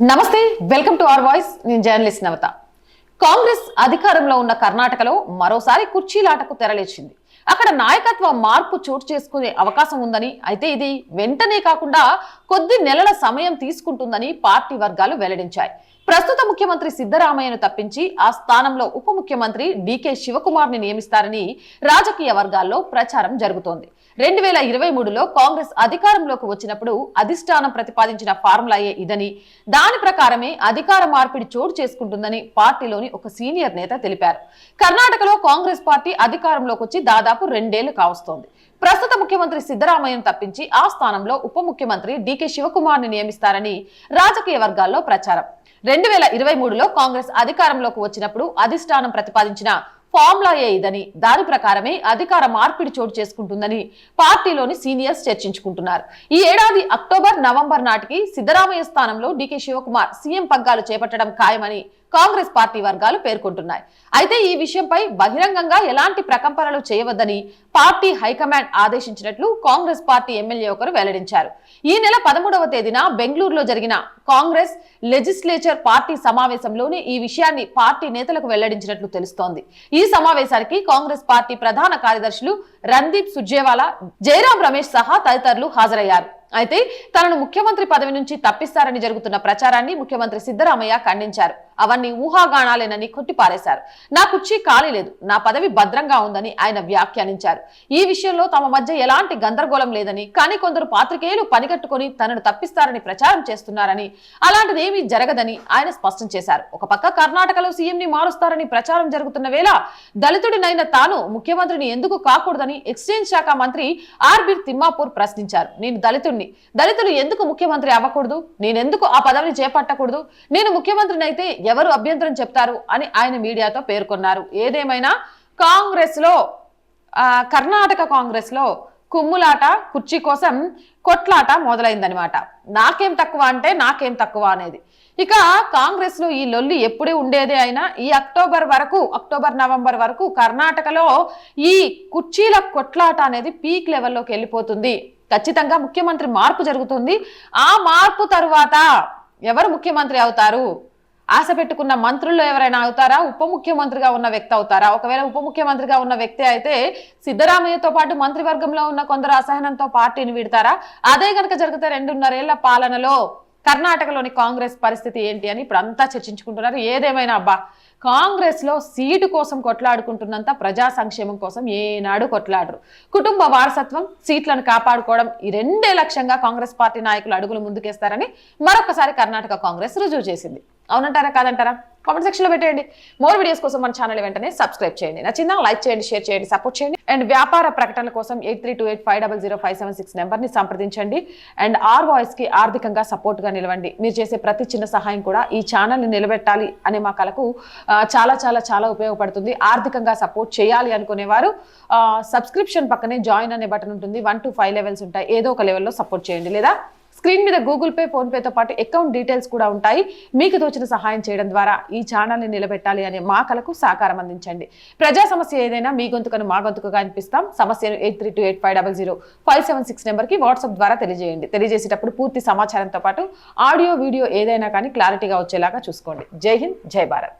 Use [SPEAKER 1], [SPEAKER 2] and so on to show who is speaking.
[SPEAKER 1] నమస్తే welcome to our voice. నేను journalist నవత. కాంగ్రెస్ అధికారంలో ఉన్న కర్ణాటకలో మరోసారి కుర్చీలాటకు తెరలేచింది. అక్కడ నాయకత్వ మార్పు చోటు చేసుకునే అవకాశం ఉందని అయితే ఇది వెంటనే కాకుండా కొద్ది నెలల సమయం తీసుకుంటుందని పార్టీ వర్గాలు వెల్లడించాయి. ప్రస్తుత ముఖ్యమంత్రి సిద్ధరామయ్యను తప్పించి ఆ స్థానంలో ఉప ముఖ్యమంత్రి డికే శివకుమార్ని నియమిస్తారని రాజకీయ వర్గాల్లో ప్రచారం జరుగుతోంది. రెండు వేల ఇరవై మూడులో కాంగ్రెస్ అధికారంలోకి వచ్చినప్పుడు అధిష్టానం ప్రతిపాదించిన ఫార్ములాయే ఇదని దాని ప్రకారమే అధికార మార్పిడి చోటు చేసుకుంటుందని పార్టీలోని ఒక సీనియర్ నేత తెలిపారు. కర్ణాటకలో కాంగ్రెస్ పార్టీ అధికారంలోకి వచ్చి దాదాపు రెండేళ్ళు కావస్తోంది. ప్రస్తుత ముఖ్యమంత్రి సిద్ధరామయ్యను తప్పించి ఆ స్థానంలో ఉప ముఖ్యమంత్రి డికే శివకుమార్ని నియమిస్తారని రాజకీయ వర్గాల్లో ప్రచారం. రెండు వేల ఇరవై మూడులో కాంగ్రెస్ అధికారంలోకి వచ్చినప్పుడు అధిష్టానం ప్రతిపాదించిన ఫార్ములా ఇదని. దాని ప్రకారమే అధికార మార్పిడి చోటు చేసుకుంటుందని పార్టీలోని సీనియర్స్ చర్చించుకుంటున్నారు. ఈ ఏడాది అక్టోబర్ నవంబర్ నాటికి సిద్ధరామయ్య స్థానంలో డీకే శివకుమార్ సీఎం పగ్గాలు చేపట్టడం ఖాయమని కాంగ్రెస్ పార్టీ వర్గాలు పేర్కొంటున్నాయి. అయితే ఈ విషయంపై బహిరంగంగా ఎలాంటి ప్రకంపనలు చేయవద్దని పార్టీ హైకమాండ్ ఆదేశించినట్లు కాంగ్రెస్ పార్టీ ఎమ్మెల్యే ఒకరు వెల్లడించారు. ఈ నెల పదమూడవ తేదీన బెంగళూరులో జరిగిన కాంగ్రెస్ లెజిస్లేచర్ పార్టీ సమావేశంలోనే ఈ విషయాన్ని పార్టీ నేతలకు వెల్లడించినట్లు తెలుస్తోంది. ఈ సమావేశానికి కాంగ్రెస్ పార్టీ ప్రధాన కార్యదర్శులు రణదీప్ సుర్జేవాలా జయరాం రమేష్ సహా తదితరులు హాజరయ్యారు. అయితే తనను ముఖ్యమంత్రి పదవి నుంచి తప్పిస్తారని జరుగుతున్న ప్రచారాన్ని ముఖ్యమంత్రి సిద్ధరామయ్య ఖండించారు. అవన్నీ ఊహాగానాలేనని కొట్టిపారేశారు. నా కుర్చీ ఖాళీ లేదు. నా పదవి భద్రంగా ఉందని ఆయన వ్యాఖ్యానించారు. ఈ విషయంలో తమ మధ్య ఎలాంటి గందరగోళం లేదని కానీ కొందరు పాత్రికేయులు పనిగట్టుకుని తనను తప్పిస్తారని ప్రచారం చేస్తున్నారని అలాంటిదేమీ జరగదని ఆయన స్పష్టం చేశారు. ఒక పక్క కర్ణాటకలో సీఎంని మారుస్తారని ప్రచారం జరుగుతున్న వేళ దళితుడినైన తాను ముఖ్యమంత్రిని ఎందుకు కాకూడదని ఎక్స్చేంజ్ శాఖ మంత్రి ఆర్బీర్ తిమ్మాపూర్ ప్రశ్నించారు. నేను దళితుడిని దళితులు ఎందుకు ముఖ్యమంత్రి అవ్వకూడదు? నేనెందుకు ఆ పదవిని చేపట్టకూడదు? నేను ముఖ్యమంత్రిని అయితే ఎవరు అభ్యంతరం చెప్తారు? అని ఆయన మీడియాతో పేర్కొన్నారు. ఏదేమైనా కాంగ్రెస్లో కర్ణాటక కాంగ్రెస్లో కుమ్ములాట కుర్చీ కోసం కొట్లాట మొదలైందనమాట నాకేం తక్కువ అంటే నాకేం తక్కువ అనేది. ఇక కాంగ్రెస్లో ఈ లొల్లి ఎప్పుడే ఉండేదే అయినా ఈ అక్టోబర్ వరకు అక్టోబర్ నవంబర్ వరకు కర్ణాటకలో ఈ కుర్చీల కొట్లాట అనేది పీక్ లెవెల్లోకి వెళ్ళిపోతుంది. ఖచ్చితంగా ముఖ్యమంత్రి మార్పు జరుగుతుంది. ఆ మార్పు తరువాత ఎవరు ముఖ్యమంత్రి అవుతారు? ఆశ పెట్టుకున్న మంత్రుల్లో ఎవరైనా అవుతారా? ఉప ముఖ్యమంత్రిగా ఉన్న వ్యక్తి అవుతారా? ఒకవేళ ఉప ముఖ్యమంత్రిగా ఉన్న వ్యక్తి అయితే సిద్ధరామయ్యతో పాటు మంత్రివర్గంలో ఉన్న కొందరు అసహనంతో పార్టీని విడతారా? అదే కనుక జరిగితే రెండున్నరేళ్ళ పాలనలో కర్ణాటకలోని కాంగ్రెస్ పరిస్థితి ఏంటి అని ఇప్పుడు అంతా చర్చించుకుంటున్నారు. ఏదేమైనా అబ్బా కాంగ్రెస్లో సీటు కోసం కొట్లాడుకుంటున్నంత ప్రజా సంక్షేమం కోసం ఏనాడు కొట్లాడరు. కుటుంబ వారసత్వం సీట్లను కాపాడుకోవడం ఈ రెండే లక్ష్యంగా కాంగ్రెస్ పార్టీ నాయకులు అడుగులు ముందుకేస్తారని మరొకసారి కర్ణాటక కాంగ్రెస్ రుజువు చేసింది. అవునంటారా? కాదంటారా? కామెంట్ సెక్షన్లో పెట్టేయండి. మోర్ వీడియోస్ కోసం మన ఛానల్ వెంటనే సబ్స్క్రైబ్ చేయండి. నచ్చిందా? లైక్ చేయండి షేర్ చేయండి సపోర్ట్ చేయండి. అండ్ వ్యాపార ప్రకటనల కోసం eight three two eight five double zero five seven six నెంబర్ని సంప్రదించండి. అండ్ ఆర్ వాయిస్కి ఆర్థికంగా సపోర్ట్గా నిలవండి. మీరు చేసే ప్రతి చిన్న సహాయం కూడా ఈ ఛానల్ని నిలబెట్టాలి అనే మా కళకు చాలా చాలా చాలా ఉపయోగపడుతుంది. ఆర్థికంగా సపోర్ట్ చేయాలి అనుకునేవారు సబ్స్క్రిప్షన్ పక్కనే జాయిన్ అనే బటన్ ఉంటుంది. వన్ టు ఫైవ్ లెవెల్స్ ఉంటాయి. ఏదో ఒక లెవెల్లో సపోర్ట్ చేయండి లేదా? స్క్రీన్ మీద గూగుల్ పే ఫోన్పేతో పాటు అకౌంట్ డీటెయిల్స్ కూడా ఉంటాయి. మీకు తోచిన సహాయం చేయడం ద్వారా ఈ ఛానల్ని నిలబెట్టాలి అనే మా కలకు సహకారం అందించండి. ప్రజా సమస్య ఏదైనా మీ గొంతుకను మా గొంతుకగా అనిపిస్తాం. సమస్యను eight three two eight five double zero five seven six నెంబర్కి వాట్సాప్ ద్వారా తెలియజేయండి. తెలియజేసేటప్పుడు పూర్తి సమాచారంతో పాటు ఆడియో వీడియో ఏదైనా కానీ క్లారిటీగా వచ్చేలాగా చూసుకోండి. జై హింద్ జై భారత్.